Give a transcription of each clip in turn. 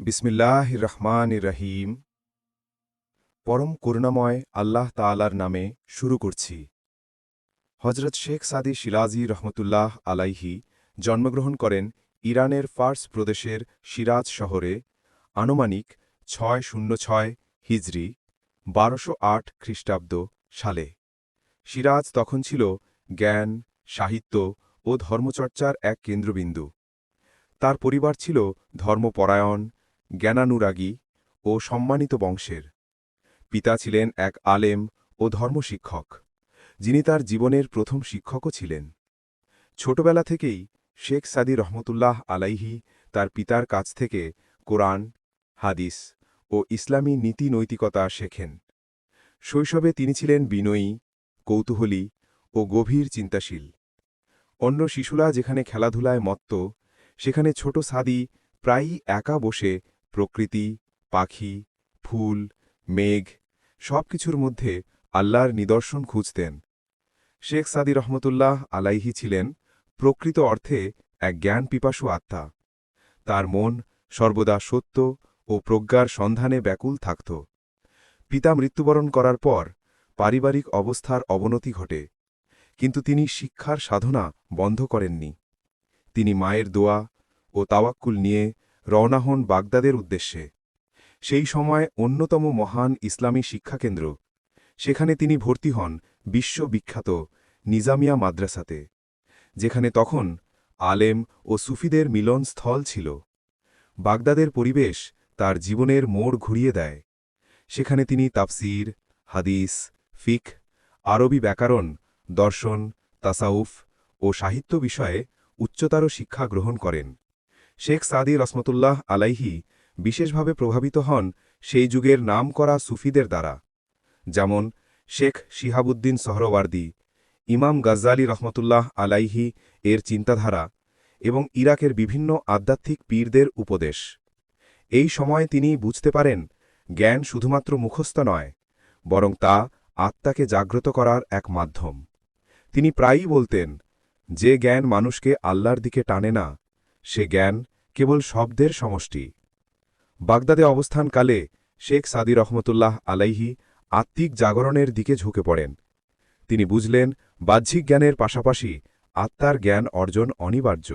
বিসমিল্লাহ রহমান রহিম। পরম করুণাময় আল্লাহ তালার নামে শুরু করছি। হজরত শেখ সাদি শিরাজি রহমতুল্লাহ আলাইহি জন্মগ্রহণ করেন ইরানের ফার্স প্রদেশের সিরাজ শহরে, আনুমানিক ছয় শূন্য ছয় হিজরি, বারোশো আট খ্রিস্টাব্দ সালে। সিরাজ তখন ছিল জ্ঞান, সাহিত্য ও ধর্মচর্চার এক কেন্দ্রবিন্দু। তার পরিবার ছিল ধর্মপরায়ণ জ্ঞানানুরাগী ও সম্মানিত বংশের। পিতা ছিলেন এক আলেম ও ধর্মশিক্ষক, যিনি তার জীবনের প্রথম শিক্ষকও ছিলেন। ছোটবেলা থেকেই শেখ সাদি রহমতুল্লাহ আলাইহি তার পিতার কাছ থেকে কোরআন, হাদিস ও ইসলামী নীতি নৈতিকতা শেখেন। শৈশবে তিনি ছিলেন বিনয়ী, কৌতূহলী ও গভীর চিন্তাশীল। অন্য শিশুরা যেখানে খেলাধুলায় মত্ত, সেখানে ছোট সাদি প্রায়ই একা বসে প্রকৃতি, পাখি, ফুল, মেঘ, সবকিছুর মধ্যে আল্লাহর নিদর্শন খুঁজতেন। শেখ সাদি রহমতুল্লাহ আলাইহি ছিলেন প্রকৃত অর্থে এক জ্ঞান পিপাসু আত্মা। তার মন সর্বদা সত্য ও প্রজ্ঞার সন্ধানে ব্যাকুল থাকত। পিতা মৃত্যুবরণ করার পর পারিবারিক অবস্থার অবনতি ঘটে, কিন্তু তিনি শিক্ষার সাধনা বন্ধ করেননি। তিনি মায়ের দোয়া ও তাওয়াক্কুল নিয়ে রওনা হন বাগদাদের উদ্দেশ্যে। সেই সময় অন্যতম মহান ইসলামী শিক্ষাকেন্দ্র। সেখানে তিনি ভর্তি হন বিশ্ববিখ্যাত নিজামিয়া মাদ্রাসাতে, যেখানে তখন আলেম ও সুফিদের মিলনস্থল ছিল। বাগদাদের পরিবেশ তার জীবনের মোড় ঘুরিয়ে দেয়। সেখানে তিনি তাফসির, হাদিস, ফিক, আরবি ব্যাকরণ, দর্শন, তাসাউফ ও সাহিত্য বিষয়ে উচ্চতর শিক্ষা গ্রহণ করেন। শেখ সাদি রসমতুল্লাহ আলাইহি বিশেষভাবে প্রভাবিত হন সেই যুগের নাম করা সুফিদের দ্বারা। যেমন শেখ শিহাবুদ্দিন সহরওয়ার্দি, ইমাম গজ্জালি রহমতুল্লাহ আলাইহি এর চিন্তাধারা এবং ইরাকের বিভিন্ন আধ্যাত্মিক পীরদের উপদেশ। এই সময় তিনি বুঝতে পারেন, জ্ঞান শুধুমাত্র মুখস্থ নয়, বরং তা আত্মাকে জাগ্রত করার এক মাধ্যম। তিনি প্রায়ই বলতেন, যে জ্ঞান মানুষকে আল্লাহর দিকে টানে না সে জ্ঞান কেবল শব্দের সমষ্টি। বাগদাদে অবস্থানকালে শেখ সাদি রহমতুল্লাহ আলাইহি আত্মিক জাগরণের দিকে ঝুঁকে পড়েন। তিনি বুঝলেন, বাহ্যিক জ্ঞানের পাশাপাশি আত্মার জ্ঞান অর্জন অনিবার্য।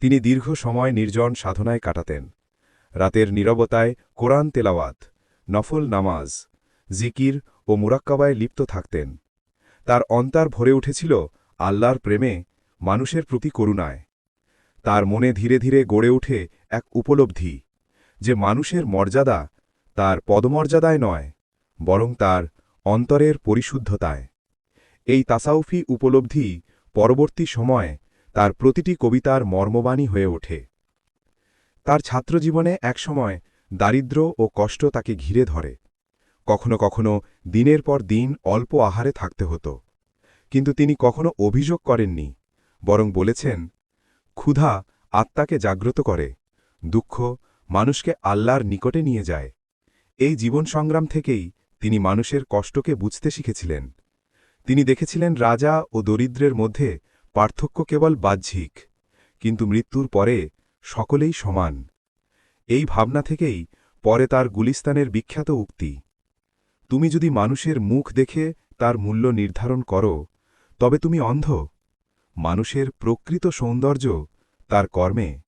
তিনি দীর্ঘ সময় নির্জন সাধনায় কাটাতেন। রাতের নীরবতায় কোরআন তেলাওয়াত, নফল নামাজ, জিকির ও মুরাক্কাবায় লিপ্ত থাকতেন। তার অন্তার ভরে উঠেছিল আল্লাহর প্রেমে, মানুষের প্রতি করুণায়। তার মনে ধীরে ধীরে গড়ে ওঠে এক উপলব্ধি যে মানুষের মর্যাদা তার পদমর্যাদায় নয়, বরং তার অন্তরের পরিশুদ্ধতায়। এই তাসাউফি উপলব্ধি পরবর্তী সময়ে তার প্রতিটি কবিতার মর্মবাণী হয়ে ওঠে। তার ছাত্রজীবনে একসময় দারিদ্র ও কষ্ট তাকে ঘিরে ধরে। কখনো কখনো দিনের পর দিন অল্প আহারে থাকতে হতো। কিন্তু তিনি কখনো অভিযোগ করেননি, বরং বলেছেন ক্ষুধা আত্মাকে জাগ্রত করে, দুঃখ মানুষকে আল্লাহর নিকটে নিয়ে যায়। এই জীবন সংগ্রাম থেকেই তিনি মানুষের কষ্টকে বুঝতে শিখেছিলেন। তিনি দেখেছিলেন রাজা ও দরিদ্রের মধ্যে পার্থক্য কেবল বাহ্যিক, কিন্তু মৃত্যুর পরে সকলেই সমান। এই ভাবনা থেকেই পরে তার গুলিস্তানের বিখ্যাত উক্তি, তুমি যদি মানুষের মুখ দেখে তার মূল্য নির্ধারণ করো, তবে তুমি অন্ধ। মানুষের প্রকৃত সৌন্দর্য তার কর্মে।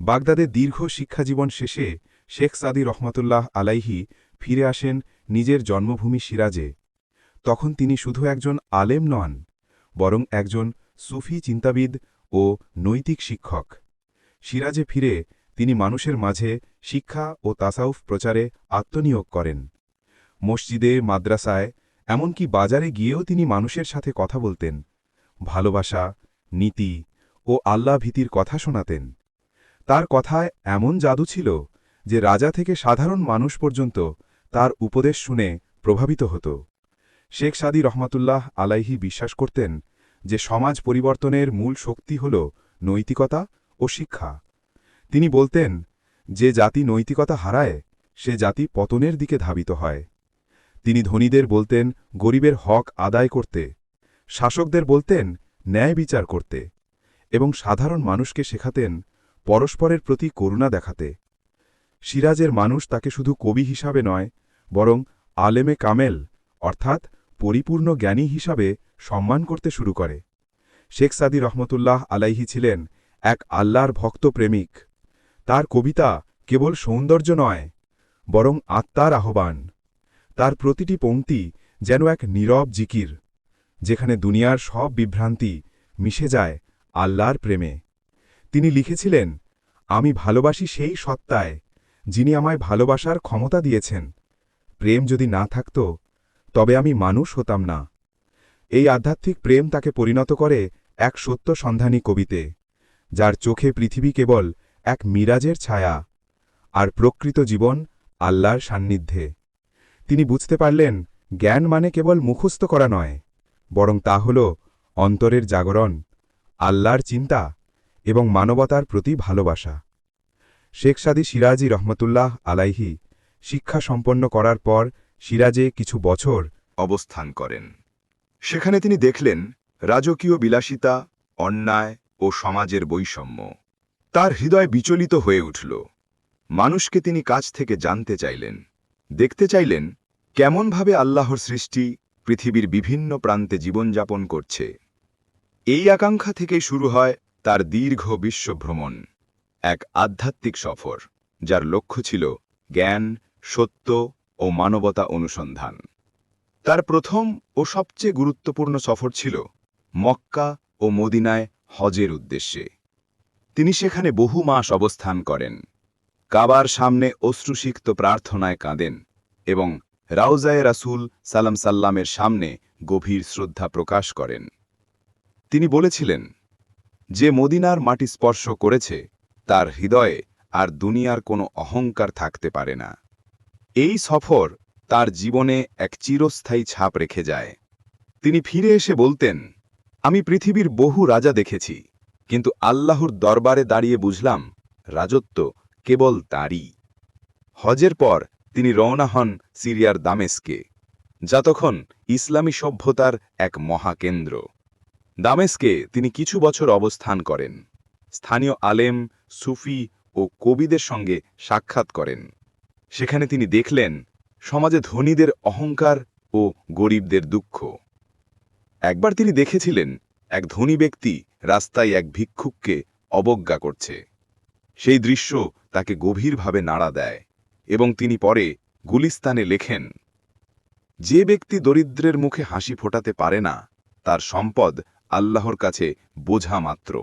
বাগদাদে দীর্ঘ শিক্ষাজীবন শেষে শেখ সাদি রহমতুল্লাহ আলাইহি ফিরে আসেন নিজের জন্মভূমি সিরাজে। তখন তিনি শুধু একজন আলেম নন, বরং একজন সুফি চিন্তাবিদ ও নৈতিক শিক্ষক। সিরাজে ফিরে তিনি মানুষের মাঝে শিক্ষা ও তাসাউফ প্রচারে আত্মনিয়োগ করেন। মসজিদে, মাদ্রাসায়, এমনকি বাজারে গিয়েও তিনি মানুষের সাথে কথা বলতেন। ভালোবাসা, নীতি ও আল্লাহ ভীতির কথা শোনাতেন। তার কথায় এমন জাদু ছিল যে রাজা থেকে সাধারণ মানুষ পর্যন্ত তার উপদেশ শুনে প্রভাবিত হতো। শেখ সাদি রহমাতুল্লাহ আলাইহি বিশ্বাস করতেন যে সমাজ পরিবর্তনের মূল শক্তি হল নৈতিকতা ও শিক্ষা। তিনি বলতেন, যে জাতি নৈতিকতা হারায়, সে জাতি পতনের দিকে ধাবিত হয়। তিনি ধনীদের বলতেন, গরিবের হক আদায় করতে শাসকদের বলতেন, ন্যায় বিচার করতে। এবং সাধারণ মানুষকে শেখাতেন, পরস্পরের প্রতি করুণা দেখাতে। সিরাজের মানুষ তাকে শুধু কবি হিসাবে নয়, বরং আলেমে কামেল, অর্থাৎ পরিপূর্ণ জ্ঞানী হিসাবে সম্মান করতে শুরু করে। শেখ সাদি রহমতুল্লাহ আলাইহি ছিলেন এক আল্লাহর ভক্ত প্রেমিক। তার কবিতা কেবল সৌন্দর্য নয়, বরং আত্মার আহ্বান। তার প্রতিটি পংক্তি যেন এক নীরব জিকির। যেখানে দুনিয়ার সব বিভ্রান্তি মিশে যায় আল্লাহর প্রেমে। তিনি লিখেছিলেন, আমি ভালোবাসি সেই সত্তায় যিনি আমায় ভালোবাসার ক্ষমতা দিয়েছেন। প্রেম যদি না থাকত, তবে আমি মানুষ হতাম না। এই আধ্যাত্মিক প্রেম তাকে পরিণত করে এক সত্য সন্ধানী কবিতে, যার চোখে পৃথিবী কেবল এক মিরাজের ছায়া আর প্রকৃত জীবন আল্লাহর সান্নিধ্যে। তিনি বুঝতে পারলেন, জ্ঞান মানে কেবল মুখস্থ করা নয় বরং তা হল অন্তরের জাগরণ, আল্লাহর চিন্তা এবং মানবতার প্রতি ভালোবাসা। শেখ সাদি সিরাজি রহমতুল্লাহ আলাইহি শিক্ষা সম্পন্ন করার পর সিরাজে কিছু বছর অবস্থান করেন। সেখানে তিনি দেখলেন রাজকীয় বিলাসিতা, অন্যায় ও সমাজের বৈষম্য। তার হৃদয় বিচলিত হয়ে উঠল। মানুষকে তিনি কাছ থেকে জানতে চাইলেন। দেখতে চাইলেন কেমনভাবে আল্লাহর সৃষ্টি পৃথিবীর বিভিন্ন প্রান্তে জীবনযাপন করছে। এই আকাঙ্ক্ষা থেকে শুরু হয় তার দীর্ঘ বিশ্বভ্রমণ, এক আধ্যাত্মিক সফর, যার লক্ষ্য ছিল জ্ঞান, সত্য ও মানবতা অনুসন্ধান। তার প্রথম ও সবচেয়ে গুরুত্বপূর্ণ সফর ছিল মক্কা ও মদিনায় হজের উদ্দেশ্যে। তিনি সেখানে বহু মাস অবস্থান করেন। কাবার সামনে অশ্রুসিক্ত প্রার্থনায় কাঁদেন এবং রাউজায়ে রাসূল সালাম সাল্লামের সামনে গভীর শ্রদ্ধা প্রকাশ করেন। তিনি বলেছিলেন, যে মদিনার মাটি স্পর্শ করেছে, তার হৃদয়ে আর দুনিয়ার কোনো অহংকার থাকতে পারে না। এই সফর তার জীবনে এক চিরস্থায়ী ছাপ রেখে যায়। তিনি ফিরে এসে বলতেন, আমি পৃথিবীর বহু রাজা দেখেছি, কিন্তু আল্লাহর দরবারে দাঁড়িয়ে বুঝলাম, রাজত্ব কেবল তারই। হজের পর তিনি রওনা হন সিরিয়ার দামেস্কে, যা তখন ইসলামী সভ্যতার এক মহাকেন্দ্র। দামেস্কে তিনি কিছু বছর অবস্থান করেন। স্থানীয় আলেম, সুফি ও কবিদের সঙ্গে সাক্ষাৎ করেন। সেখানে তিনি দেখলেন সমাজে ধনীদের অহংকার ও গরিবদের দুঃখ। একবার তিনি দেখেছিলেন এক ধনী ব্যক্তি রাস্তায় এক ভিক্ষুককে অবজ্ঞা করছে। সেই দৃশ্য তাকে গভীরভাবে নাড়া দেয়। এবং তিনি পরে গুলিস্তানে লেখেন, যে ব্যক্তি দরিদ্রের মুখে হাসি ফোটাতে পারে না, তার সম্পদ আল্লাহর কাছে বোঝা মাত্র।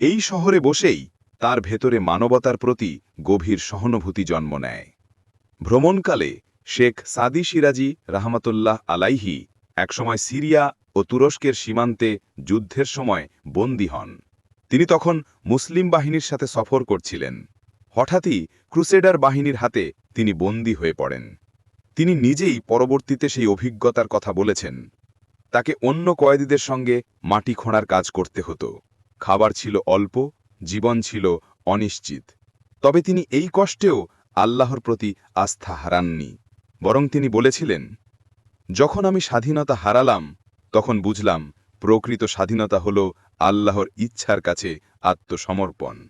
এই শহরে বসেই তার ভেতরে মানবতার প্রতি গভীর সহানুভূতি জন্ম নেয়। ভ্রমণকালে শেখ সাদি সিরাজি রাহমাতুল্লাহ আলাইহি একসময় সিরিয়া ও তুরস্কের সীমান্তে যুদ্ধের সময় বন্দী হন। তিনি তখন মুসলিম বাহিনীর সাথে সফর করছিলেন। হঠাৎই ক্রুসেডার বাহিনীর হাতে তিনি বন্দী হয়ে পড়েন। তিনি নিজেই পরবর্তীতে সেই অভিজ্ঞতার কথা বলেছেন। তাকে অন্য কয়েদিদের সঙ্গে মাটি খোঁড়ার কাজ করতে হতো। খাবার ছিল অল্প, জীবন ছিল অনিশ্চিত। তবে তিনি এই কষ্টেও আল্লাহর প্রতি আস্থা হারাননি। বরং তিনি বলেছিলেন, যখন আমি স্বাধীনতা হারালাম, তখন বুঝলাম প্রকৃত স্বাধীনতা হল আল্লাহর ইচ্ছার কাছে আত্মসমর্পণ।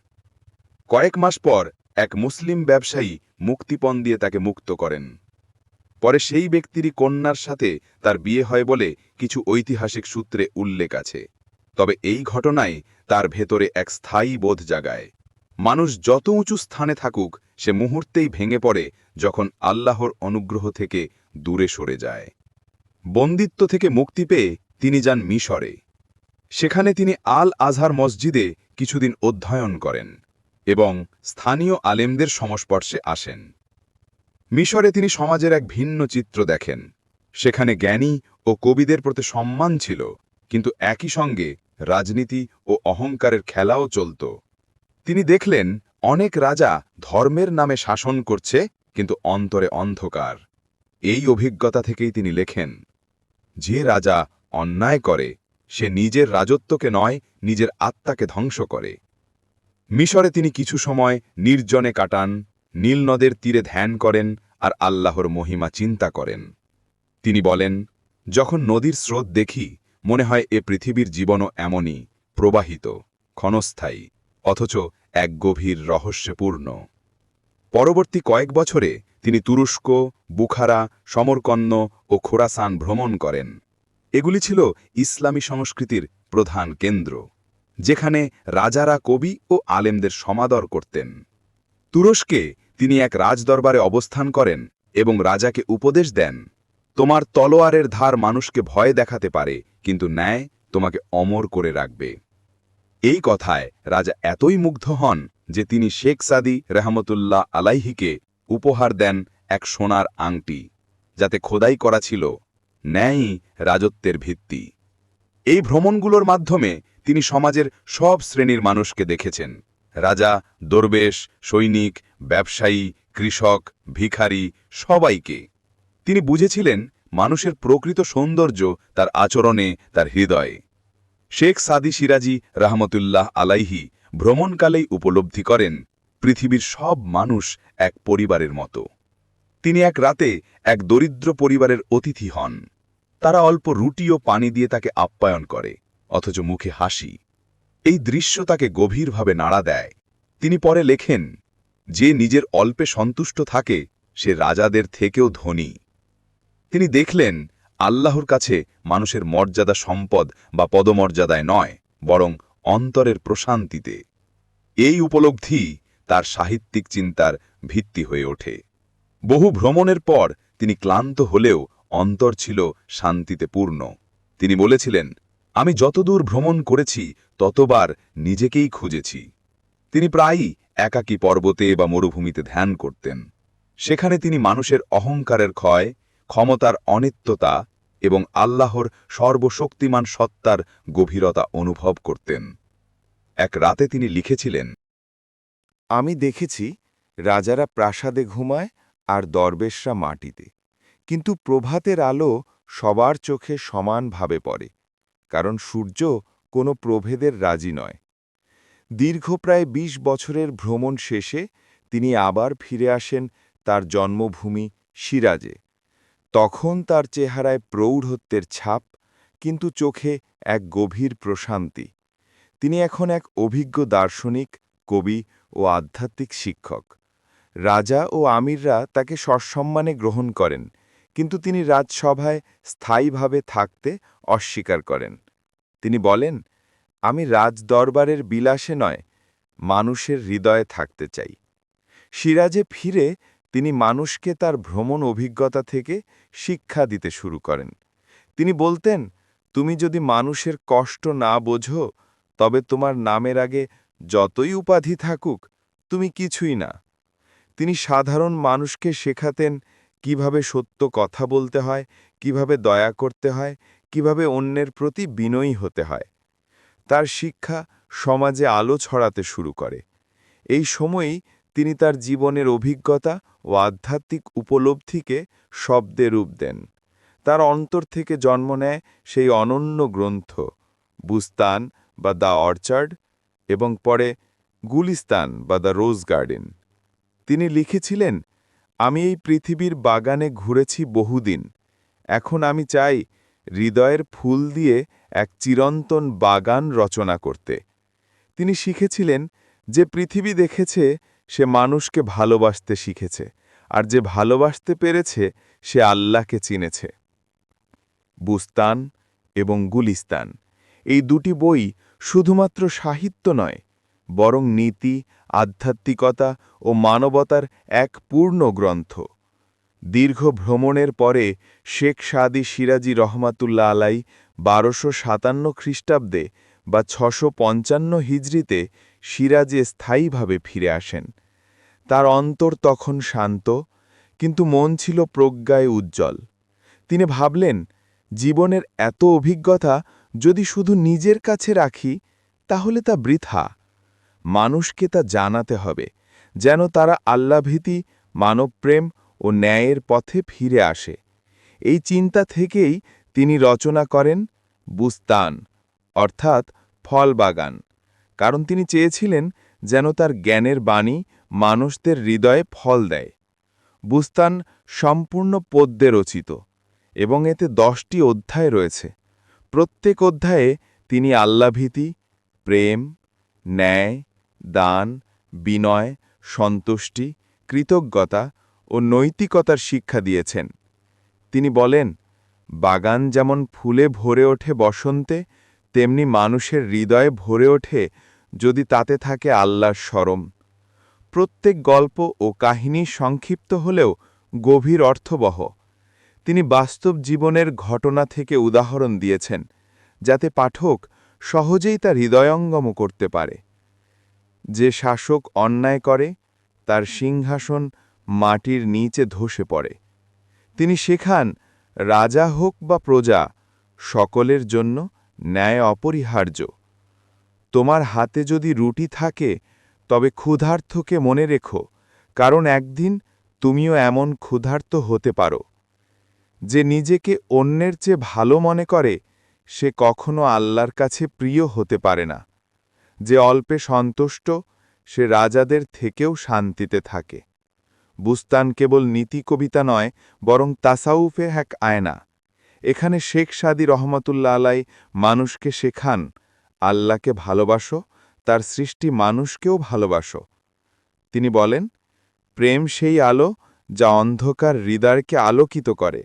কয়েক মাস পর এক মুসলিম ব্যবসায়ী মুক্তিপণ দিয়ে তাকে মুক্ত করেন। পরে সেই ব্যক্তিরই কন্যার সাথে তার বিয়ে হয় বলে কিছু ঐতিহাসিক সূত্রে উল্লেখ আছে। তবে এই ঘটনায় তার ভেতরে এক স্থায়ী বোধ জাগায়। মানুষ যত উঁচু স্থানে থাকুক, সে মুহূর্তেই ভেঙে পড়ে যখন আল্লাহর অনুগ্রহ থেকে দূরে সরে যায়। বন্দিত্ব থেকে মুক্তি পেয়ে তিনি যান মিশরে। সেখানে তিনি আল আজহার মসজিদে কিছুদিন অধ্যয়ন করেন। এবং স্থানীয় আলেমদের সংস্পর্শে আসেন। মিশরে তিনি সমাজের এক ভিন্ন চিত্র দেখেন। সেখানে জ্ঞানী ও কবিদের প্রতি সম্মান ছিল, কিন্তু একই সঙ্গে রাজনীতি ও অহংকারের খেলাও চলত। তিনি দেখলেন, অনেক রাজা ধর্মের নামে শাসন করছে, কিন্তু অন্তরে অন্ধকার। এই অভিজ্ঞতা থেকেই তিনি লেখেন, যে রাজা অন্যায় করে, সে নিজের রাজত্বকে নয়, নিজের আত্মাকে ধ্বংস করে। মিশরে তিনি কিছু সময় নির্জনে কাটান, নীল নদের তীরে ধ্যান করেন আর আল্লাহর মহিমা চিন্তা করেন। তিনি বলেন, যখন নদীর স্রোত দেখি, মনে হয় এ পৃথিবীর জীবনও এমনই, প্রবাহিত, ক্ষণস্থায়ী, অথচ এক গভীর রহস্যপূর্ণ। পরবর্তী কয়েক বছরে তিনি তুরস্ক, বুখারা সমরকন্ন ও খোরাসান ভ্রমণ করেন। এগুলি ছিল ইসলামী সংস্কৃতির প্রধান কেন্দ্র। যেখানে রাজারা কবি ও আলেমদের সমাদর করতেন। তুরস্কে তিনি এক রাজদরবারে অবস্থান করেন এবং রাজাকে উপদেশ দেন, তোমার তলোয়ারের ধার মানুষকে ভয় দেখাতে পারে, কিন্তু ন্যায় তোমাকে অমর করে রাখবে। এই কথায় রাজা এতই মুগ্ধ হন যে তিনি শেখ সাদি রহমতুল্লাহ আলাইহিকে উপহার দেন এক সোনার আংটি, যাতে খোদাই করা ছিল ন্যায়ই রাজত্বের ভিত্তি। এই ভ্রমণগুলোর মাধ্যমে তিনি সমাজের সব শ্রেণির মানুষকে দেখেছেন। রাজা, দরবেশ, সৈনিক, ব্যবসায়ী, কৃষক, ভিখারি, সবাইকে। তিনি বুঝেছিলেন মানুষের প্রকৃত সৌন্দর্য, তার আচরণে, তার হৃদয়ে। শেখ সাদি সিরাজি রহমতুল্লাহ আলাইহি ভ্রমণকালেই উপলব্ধি করেন পৃথিবীর সব মানুষ এক পরিবারের মতো। তিনি এক রাতে এক দরিদ্র পরিবারের অতিথি হন। তারা অল্প রুটি ও পানি দিয়ে তাকে আপ্যায়ন করে। অথচ মুখে হাসি। এই দৃশ্য তাকে গভীরভাবে নাড়া দেয়। তিনি পরে লেখেন, যে নিজের অল্পে সন্তুষ্ট থাকে, সে রাজাদের থেকেও ধনী। তিনি দেখলেন, আল্লাহর কাছে মানুষের মর্যাদা সম্পদ বা পদমর্যাদায় নয়, বরং অন্তরের প্রশান্তিতে। এই উপলব্ধি তার সাহিত্যিক চিন্তার ভিত্তি হয়ে ওঠে। বহু ভ্রমণের পর তিনি ক্লান্ত হলেও অন্তর ছিল শান্তিতে পূর্ণ। তিনি বলেছিলেন আমি যতদূর ভ্রমণ করেছি, ততবার নিজেকেই খুঁজেছি। তিনি প্রায়ই একাকী পর্বতে বা মরুভূমিতে ধ্যান করতেন। সেখানে তিনি মানুষের অহংকারের ক্ষয়, ক্ষমতার অনিত্যতা এবং আল্লাহর সর্বশক্তিমান সত্তার গভীরতা অনুভব করতেন। এক রাতে তিনি লিখেছিলেন, আমি দেখেছি রাজারা প্রাসাদে ঘুমায় আর দরবেশরা মাটিতে, কিন্তু প্রভাতের আলো সবার চোখে সমানভাবে পড়ে। কারণ সূর্য কোনো প্রভেদের রাজি নয়। দীর্ঘ প্রায় ২০ বছরের ভ্রমণ শেষে তিনি আবার ফিরে আসেন তার জন্মভূমি সিরাজে। তখন তার চেহারায় প্রৌঢ়ত্বের ছাপ, কিন্তু চোখে এক গভীর প্রশান্তি। তিনি এখন এক অভিজ্ঞ দার্শনিক, কবি ও আধ্যাত্মিক শিক্ষক। রাজা ও আমিররা তাকে সসম্মানে গ্রহণ করেন। কিন্তু তিনি রাজসভায় স্থায়ীভাবে থাকতে অস্বীকার করেন। তিনি বলেন, আমি রাজদরবারের বিলাসে নয়, মানুষের হৃদয়ে থাকতে চাই। সিরাজে ফিরে তিনি মানুষকে তার ভ্রমণ অভিজ্ঞতা থেকে শিক্ষা দিতে শুরু করেন। তিনি বলতেন, তুমি যদি মানুষের কষ্ট না বোঝো, তবে তোমার নামের আগে যতই উপাধি থাকুক, তুমি কিছুই না। তিনি সাধারণ মানুষকে শেখাতেন কীভাবে সত্য কথা বলতে হয়, কীভাবে দয়া করতে হয়, কীভাবে অন্যের প্রতি বিনয়ী হতে হয়। তার শিক্ষা সমাজে আলো ছড়াতে শুরু করে। এই সময়েই তিনি তার জীবনের অভিজ্ঞতা ও আধ্যাত্মিক উপলব্ধিকে শব্দে রূপ দেন। তার অন্তর থেকে জন্ম নেয় সেই অনন্য গ্রন্থ, বুস্তান বা দ্য অর্চার্ড এবং পরে গুলিস্তান বা দ্য রোজ গার্ডেন। তিনি লিখেছিলেন আমি এই পৃথিবীর বাগানে ঘুরেছি বহুদিন। এখন আমি চাই হৃদয়ের ফুল দিয়ে এক চিরন্তন বাগান রচনা করতে। তিনি শিখেছিলেন যে পৃথিবী দেখেছে, সে মানুষকে ভালোবাসতে শিখেছে, আর যে ভালোবাসতে পেরেছে, সে আল্লাহকে চিনেছে। বুস্তান এবং গুলিস্তান। এই দুটি বই শুধুমাত্র সাহিত্য নয়, বরং নীতি আধ্যাত্মিকতা ও মানবতার এক পূর্ণ গ্রন্থ। দীর্ঘ ভ্রমণের পরে শেখ সাদি সিরাজি রহমাতুল্লা আলাই বারোশো সাতান্ন খ্রিস্টাব্দে বা ছশো পঞ্চান্ন হিজড়িতে সিরাজে স্থায়ীভাবে ফিরে আসেন। তার অন্তর তখন শান্ত, কিন্তু মন ছিল প্রজ্ঞায় উজ্জ্বল। তিনি ভাবলেন, জীবনের এত অভিজ্ঞতা যদি শুধু নিজের কাছে রাখি, তাহলে তা বৃথা। মানুষকে তা জানাতে হবে, যেন তারা আল্লাভীতি, মানবপ্রেম ও ন্যায়ের পথে ফিরে আসে। এই চিন্তা থেকেই তিনি রচনা করেন বুস্তান, অর্থাৎ ফল বাগান। কারণ তিনি চেয়েছিলেন যেন তার জ্ঞানের বাণী মানুষদের হৃদয়ে ফল দেয়। বুস্তান সম্পূর্ণ পদ্যে রচিত এবং এতে দশটি অধ্যায় রয়েছে। প্রত্যেক অধ্যায়ে তিনি আল্লাভীতি, প্রেম, ন্যায় দান, বিনয়, সন্তুষ্টি, কৃতজ্ঞতা ও নৈতিকতার শিক্ষা দিয়েছেন। তিনি বলেন, বাগান যেমন ফুলে ভরে ওঠে বসন্তে, তেমনি মানুষের হৃদয়ে ভরে ওঠে যদি তাতে থাকে আল্লাহর স্মরণ প্রত্যেক গল্প ও কাহিনী সংক্ষিপ্ত হলেও গভীর অর্থবহ। তিনি বাস্তব জীবনের ঘটনা থেকে উদাহরণ দিয়েছেন, যাতে পাঠক সহজেই তা হৃদয়ঙ্গম করতে পারে। যে শাসক অন্যায় করে, তার সিংহাসন মাটির নিচে ধসে পড়ে। তিনি শেখান, রাজা হোক বা প্রজা, সকলের জন্য ন্যায় অপরিহার্য। তোমার হাতে যদি রুটি থাকে, তবে ক্ষুধার্থকে মনে রেখো, কারণ একদিন তুমিও এমন ক্ষুধার্ত হতে পারো। যে নিজেকে অন্যের চেয়ে ভালো মনে করে, সে কখনো আল্লাহর কাছে প্রিয় হতে পারে না। যে অল্পে সন্তুষ্ট, সে রাজাদের থেকেও শান্তিতে থাকে। বুস্তান কেবল নীতি কবিতা নয়, বরং তাসাউফে এক আয়না। এখানে শেখ সাদি রহমতুল্লা আলাই মানুষকে শেখান, আল্লাহকে ভালোবাসো, তার সৃষ্টি মানুষকেও ভালোবাসো। তিনি বলেন, প্রেম সেই আলো, যা অন্ধকার হৃদয়কে আলোকিত করে।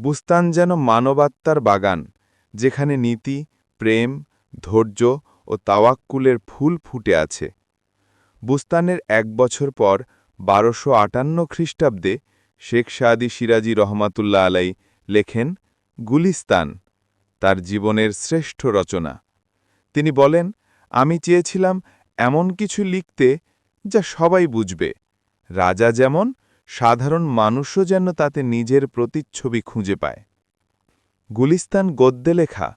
বুস্তান যেন মানবাত্মার বাগান, যেখানে নীতি, প্রেম, ধৈর্য ও তাওয়াক্কুলের ফুল ফুটে আছে। বুস্তানের এক বছর পর বারোশো আটান্ন খ্রিস্টাব্দে শেখ সাদি সিরাজি রহমাতুল্লাহ আলাই লেখেন গুলিস্তান, তার জীবনের শ্রেষ্ঠ রচনা। তিনি বলেন, আমি চেয়েছিলাম এমন কিছু লিখতে যা সবাই বুঝবে। রাজা যেমন, সাধারণ মানুষও যেন তাতে নিজের প্রতিচ্ছবি খুঁজে পায়। গুলিস্তান গদ্যে লেখা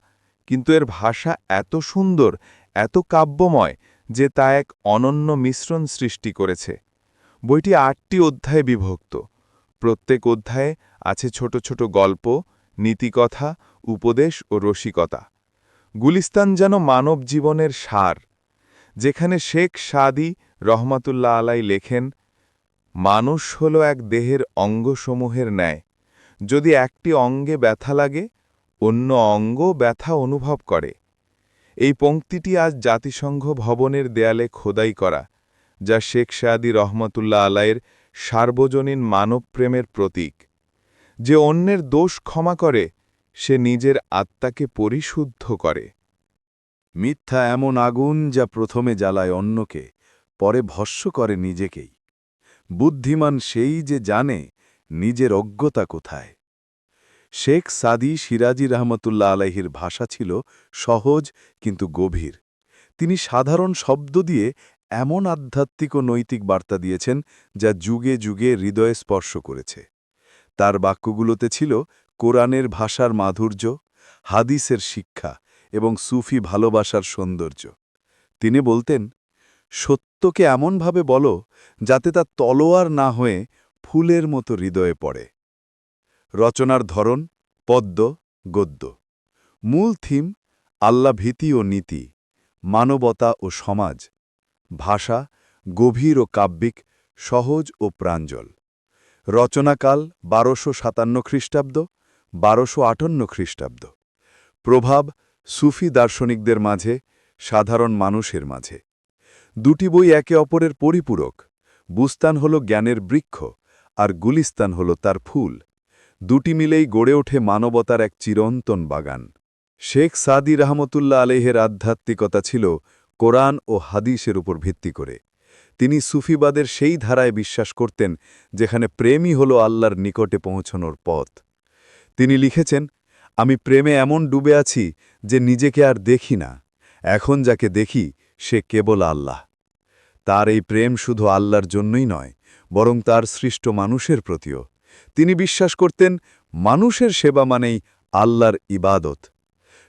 কিন্তু এর ভাষা এত সুন্দর, এত কাব্যময় যে তা এক অনন্য মিশ্রণ সৃষ্টি করেছে। বইটি আটটি অধ্যায়ে বিভক্ত। প্রত্যেক অধ্যায়ে আছে ছোট ছোট গল্প, নীতিকথা, উপদেশ ও রসিকতা। গুলিস্তান যেন মানব জীবনের সার, যেখানে শেখ সাদি রহমাতুল্লাহ আলাই লেখেন, মানুষ হল এক দেহের অঙ্গসমূহের ন্যায়। যদি একটি অঙ্গে ব্যথা লাগে অন্য অঙ্গ ব্যথা অনুভব করে। এই পংক্তিটি আজ জাতিসংঘ ভবনের দেয়ালে খোদাই করা, যা শেখ সাদি রহমতুল্লাহ আলাইয়ের সার্বজনীন মানবপ্রেমের প্রতীক। যে অন্যের দোষ ক্ষমা করে, সে নিজের আত্মাকে পরিশুদ্ধ করে। মিথ্যা এমন আগুন যা প্রথমে জ্বালায় অন্যকে, পরে ভস্য করে নিজেকেই। বুদ্ধিমান সেই যে জানে নিজের অজ্ঞতা কোথায়। শেখ সাদি সিরাজি রহমতুল্লাহ আলাহির ভাষা ছিল সহজ কিন্তু গভীর। তিনি সাধারণ শব্দ দিয়ে এমন আধ্যাত্মিক ও নৈতিক বার্তা দিয়েছেন যা যুগে যুগে হৃদয়ে স্পর্শ করেছে। তার বাক্যগুলোতে ছিল কোরআনের ভাষার মাধুর্য, হাদিসের শিক্ষা এবং সুফি ভালোবাসার সৌন্দর্য। তিনি বলতেন, সত্যকে এমনভাবে বলো যাতে তা তলোয়ার না হয়ে ফুলের মতো হৃদয়ে পড়ে। রচনার ধরন, পদ্য, গদ্য। মূল থিম, আল্লা ভীতি ও নীতি, মানবতা ও সমাজ, ভাষা, গভীর ও কাব্যিক, সহজ ও প্রাঞ্জল। রচনাকাল বারোশো সাতান্ন খ্রিস্টাব্দ, বারোশো আটান্ন খ্রিস্টাব্দ। প্রভাব সুফি দার্শনিকদের মাঝে, সাধারণ মানুষের মাঝে। দুটি বই একে অপরের পরিপূরক। বুস্তান হল জ্ঞানের বৃক্ষ, আর গুলিস্তান হল তার ফুল। দুটি মিলেই গড়ে ওঠে মানবতার এক চিরন্তন বাগান। শেখ সাদি রহমতুল্লাহ আলেহের আধ্যাত্মিকতা ছিল কোরআন ও হাদিসের উপর ভিত্তি করে। তিনি সুফিবাদের সেই ধারায় বিশ্বাস করতেন, যেখানে প্রেমই হল আল্লাহর নিকটে পৌঁছনোর পথ। তিনি লিখেছেন, আমি প্রেমে এমন ডুবে আছি যে নিজেকে আর দেখি না। এখন যাকে দেখি, সে কেবল আল্লাহ। তার এই প্রেম শুধু আল্লাহর জন্যই নয়, বরং তার সৃষ্ট মানুষের প্রতিও। তিনি বিশ্বাস করতেন, মানুষের সেবা মানেই আল্লাহর ইবাদত।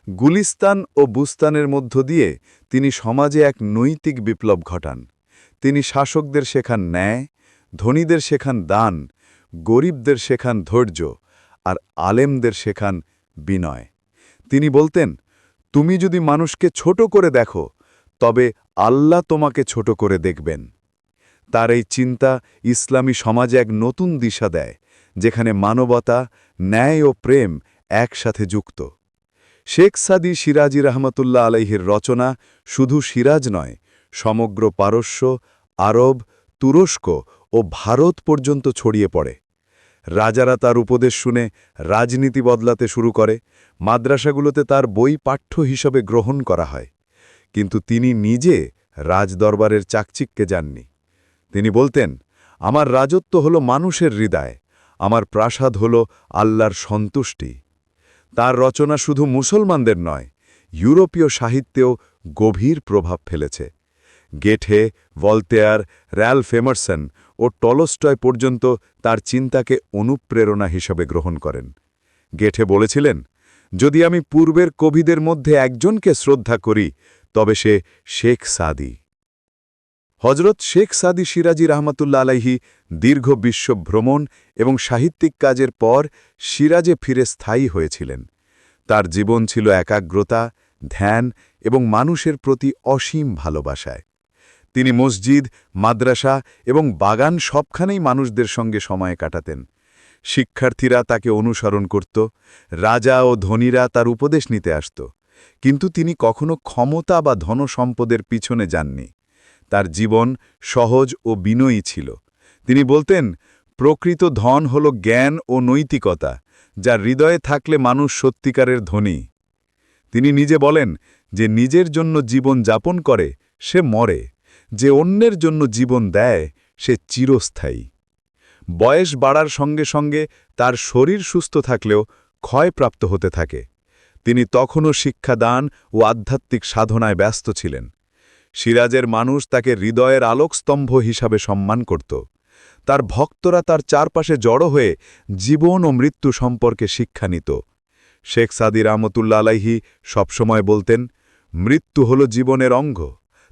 গুলিস্তান ও বুস্তানের মধ্য দিয়ে তিনি সমাজে এক নৈতিক বিপ্লব ঘটান। তিনি শাসকদের শেখান ন্যায়, ধনীদের শেখান দান, গরিবদের শেখান ধৈর্য, আর আলেমদের শেখান বিনয়। তিনি বলতেন, তুমি যদি মানুষকে ছোট করে দেখো, তবে আল্লাহ তোমাকে ছোট করে দেখবেন। তার এই চিন্তা ইসলামী সমাজে এক নতুন দিশা দেয়। যেখানে মানবতা, ন্যায় ও প্রেম একসাথে যুক্ত। শেখ সাদি সিরাজি রহমতুল্লাহ আলাইহির রচনা শুধু সিরাজ নয়, সমগ্র পারস্য, আরব, তুরস্ক ও ভারত পর্যন্ত ছড়িয়ে পড়ে। রাজারা তার উপদেশ শুনে রাজনীতি বদলাতে শুরু করে, মাদ্রাসাগুলোতে তার বই পাঠ্য হিসেবে গ্রহণ করা হয়। কিন্তু তিনি নিজে রাজদরবারের চাকচিক্যে যাননি। তিনি বলতেন, আমার রাজত্ব হল মানুষের হৃদয়। আমার প্রাসাদ হল আল্লাহর সন্তুষ্টি। তার রচনা শুধু মুসলমানদের নয়, ইউরোপীয় সাহিত্যেও গভীর প্রভাব ফেলেছে। গেঠে, ভলতেয়ার র্যাল ফেমারসন ও টলস্টয় পর্যন্ত তার চিন্তাকে অনুপ্রেরণা হিসেবে গ্রহণ করেন। গেঠে বলেছিলেন, যদি আমি পূর্বের কবিদের মধ্যে একজনকে শ্রদ্ধা করি, তবে সে শেখ সাদি। হজরত শেখ সাদি সিরাজি রহমতুল্লা আলাইহি দীর্ঘ বিশ্ব ভ্রমণ এবং সাহিত্যিক কাজের পর সিরাজে ফিরে স্থায়ী হয়েছিলেন। তার জীবন ছিল একাগ্রতা, ধ্যান এবং মানুষের প্রতি অসীম ভালোবাসায়। তিনি মসজিদ, মাদ্রাসা এবং বাগান সবখানেই মানুষদের সঙ্গে সময় কাটাতেন। শিক্ষার্থীরা তাকে অনুসরণ করত, রাজা ও ধনীরা তার উপদেশ নিতে আসত। কিন্তু তিনি কখনো ক্ষমতা বা ধনসম্পদের পিছনে যাননি। তার জীবন সহজ ও বিনয়ী ছিল। তিনি বলতেন, প্রকৃত ধন হল জ্ঞান ও নৈতিকতা, যা হৃদয়ে থাকলে মানুষ সত্যিকারের ধনী। তিনি নিজে বলেন যে, নিজের জন্য জীবন যাপন করে, সে মরে। যে অন্যের জন্য জীবন দেয়, সে চিরস্থায়ী। বয়স বাড়ার সঙ্গে সঙ্গে তার শরীর সুস্থ থাকলেও ক্ষয়প্রাপ্ত হতে থাকে। তিনি তখনও শিক্ষাদান ও আধ্যাত্মিক সাধনায় ব্যস্ত ছিলেন। সিরাজের মানুষ তাকে হৃদয়ের আলোকস্তম্ভ হিসাবে সম্মান করত। তার ভক্তরা তার চারপাশে জড়ো হয়ে জীবন ও মৃত্যু সম্পর্কে শিক্ষা নিত। শেখ সাদি রহমতুল্লা আলাইহি সবসময় বলতেন, মৃত্যু হল জীবনের অঙ্গ,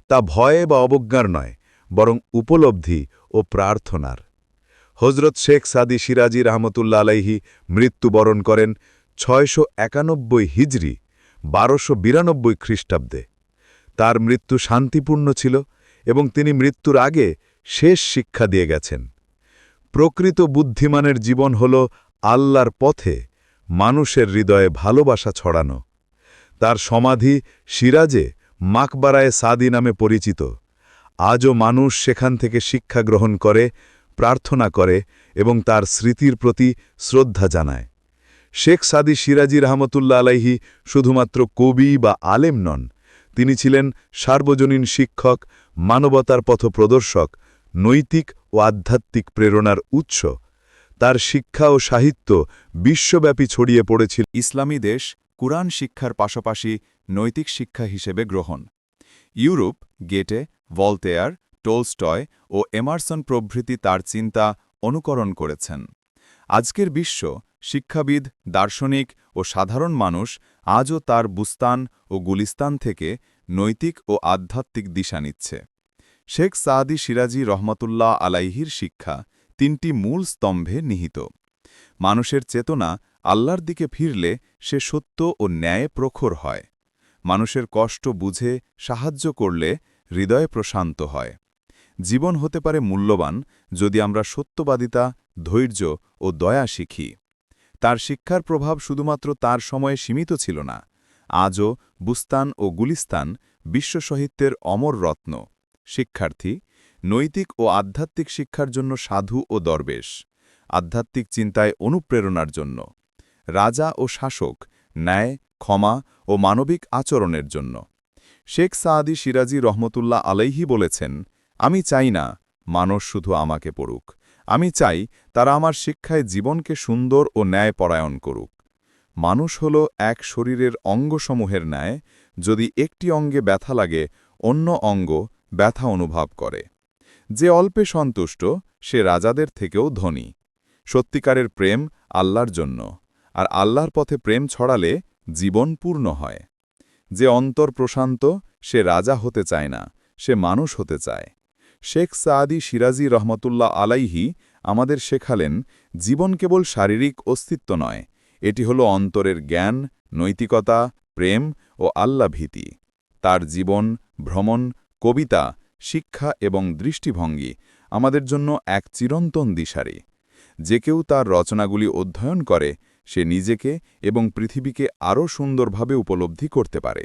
তা ভয়ে বা অবজ্ঞার নয়, বরং উপলব্ধি ও প্রার্থনার। হজরত শেখ সাদি সিরাজি রহমতুল্লা আলাইহি মৃত্যুবরণ করেন ছয়শো একানব্বই হিজরি, বারোশো বিরানব্বই খ্রিস্টাব্দে। তার মৃত্যু শান্তিপূর্ণ ছিল এবং তিনি মৃত্যুর আগে শেষ শিক্ষা দিয়ে গেছেন। প্রকৃত বুদ্ধিমানের জীবন হল আল্লাহর পথে মানুষের হৃদয়ে ভালোবাসা ছড়ানো। তার সমাধি সিরাজে মাকবারায় সাদি নামে পরিচিত। আজও মানুষ সেখান থেকে শিক্ষা গ্রহণ করে, প্রার্থনা করে এবং তার স্মৃতির প্রতি শ্রদ্ধা জানায়। শেখ সাদি সিরাজি রহমতুল্লা আলাইহি শুধুমাত্র কবি বা আলেম নন তিনি ছিলেন সার্বজনীন শিক্ষক, মানবতার পথ প্রদর্শক নৈতিক ও আধ্যাত্মিক প্রেরণার উৎস। তার শিক্ষা ও সাহিত্য বিশ্বব্যাপী ছড়িয়ে পড়েছিল। ইসলামী দেশ কুরআন শিক্ষার পাশাপাশি নৈতিক শিক্ষা হিসেবে গ্রহণ। ইউরোপ, গেটে, ভলতেয়ার, টোলস্টয় ও এমারসন প্রভৃতি তার চিন্তা অনুকরণ করেছেন। আজকের বিশ্ব শিক্ষাবিদ, দার্শনিক ও সাধারণ মানুষ আজও তার বুস্তান ও গুলিস্তান থেকে নৈতিক ও আধ্যাত্মিক দিশা নিচ্ছে। শেখ সাদি সিরাজি রহমতুল্লাহ আলাইহির শিক্ষা তিনটি মূল স্তম্ভে নিহিত। মানুষের চেতনা আল্লাহর দিকে ফিরলে সে সত্য ও ন্যায় প্রখর হয়। মানুষের কষ্ট বুঝে সাহায্য করলে হৃদয় প্রশান্ত হয়। জীবন হতে পারে মূল্যবান যদি আমরা সত্যবাদিতা, ধৈর্য ও দয়া শিখি। তার শিক্ষার প্রভাব শুধুমাত্র তার সময়ে সীমিত ছিল না। আজও বুস্তান ও গুলিস্তান বিশ্ব সাহিত্যের অমর রত্ন। শিক্ষার্থী, নৈতিক ও আধ্যাত্মিক শিক্ষার জন্য সাধু ও দরবেশ। আধ্যাত্মিক চিন্তায় অনুপ্রেরণার জন্য। রাজা ও শাসক, ন্যায়, ক্ষমা ও মানবিক আচরণের জন্য। শেখ সাদি সিরাজি রহমতুল্লাহ আলাইহি বলেছেন, আমি চাই না, মানুষ শুধু আমাকে পড়ুক। আমি চাই তারা আমার শিক্ষায় জীবনকে সুন্দর ও ন্যায়পরায়ণ করুক। মানুষ হল এক শরীরের অঙ্গসমূহের ন্যায়, যদি একটি অঙ্গে ব্যথা লাগে, অন্য অঙ্গ ব্যথা অনুভব করে। যে অল্পে সন্তুষ্ট, সে রাজাদের থেকেও ধনী। সত্যিকারের প্রেম আল্লাহর জন্য, আর আল্লাহর পথে প্রেম ছড়ালে জীবন পূর্ণ হয়। যে অন্তর প্রশান্ত, সে রাজা হতে চায় না, সে মানুষ হতে চায়। শেখ সাদি সিরাজি রহমতুল্লাহ আলাইহি আমাদের শেখালেন, জীবন কেবল শারীরিক অস্তিত্ব নয়, এটি হল অন্তরের জ্ঞান, নৈতিকতা, প্রেম ও আল্লাভীতি তার জীবন, ভ্রমণ, কবিতা, শিক্ষা এবং দৃষ্টিভঙ্গি আমাদের জন্য এক চিরন্তন দিশারি। যে কেউ তার রচনাগুলি অধ্যয়ন করে, সে নিজেকে এবং পৃথিবীকে আরও সুন্দরভাবে উপলব্ধি করতে পারে।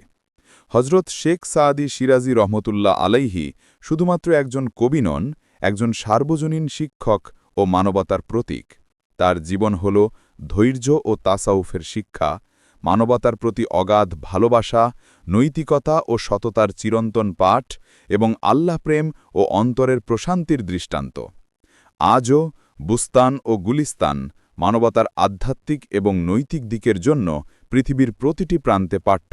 হজরত শেখ সাদি সিরাজি রহমতুল্লাহ আলাইহি শুধুমাত্র একজন কবি নন, একজন সার্বজনীন শিক্ষক ও মানবতার প্রতীক। তার জীবন হল ধৈর্য ও তাসাউফের শিক্ষা, মানবতার প্রতি অগাধ ভালোবাসা, নৈতিকতা ও সততার চিরন্তন পাঠ এবং আল্লাহ প্রেম ও অন্তরের প্রশান্তির দৃষ্টান্ত। আজও বুস্তান ও গুলিস্তান মানবতার আধ্যাত্মিক এবং নৈতিক দিকের জন্য পৃথিবীর প্রতিটি প্রান্তে পাঠ্য।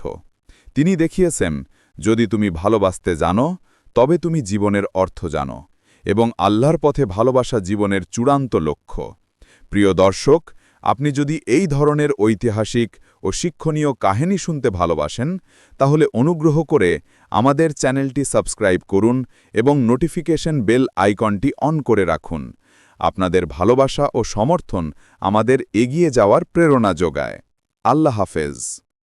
তিনি দেখিয়েছেন, যদি তুমি ভালোবাসতে জানো, তবে তুমি জীবনের অর্থ জানো এবং আল্লাহর পথে ভালোবাসা জীবনের চূড়ান্ত লক্ষ্য। প্রিয় দর্শক, আপনি যদি এই ধরনের ঐতিহাসিক ও শিক্ষণীয় কাহিনী শুনতে ভালোবাসেন, তাহলে অনুগ্রহ করে আমাদের চ্যানেলটি সাবস্ক্রাইব করুন এবং নোটিফিকেশন বেল আইকনটি অন করে রাখুন। আপনাদের ভালোবাসা ও সমর্থন আমাদের এগিয়ে যাওয়ার প্রেরণা যোগায়। আল্লাহ হাফেজ।